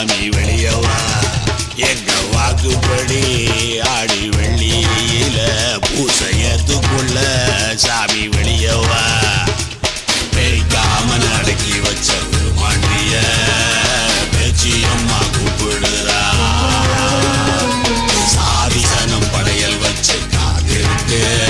சாமி வெளியவா? எங்க வாக்குப்படி ஆடி வெள்ளியில பூசையத்துக்குள்ள சாமி வெளியவா? பெய்க்காம நடக்கி வச்ச மாண்டிய பேச்சியம்மா கூப்பிடுறா. சாதிசனம் படையல் வச்சு காத்திருக்கு.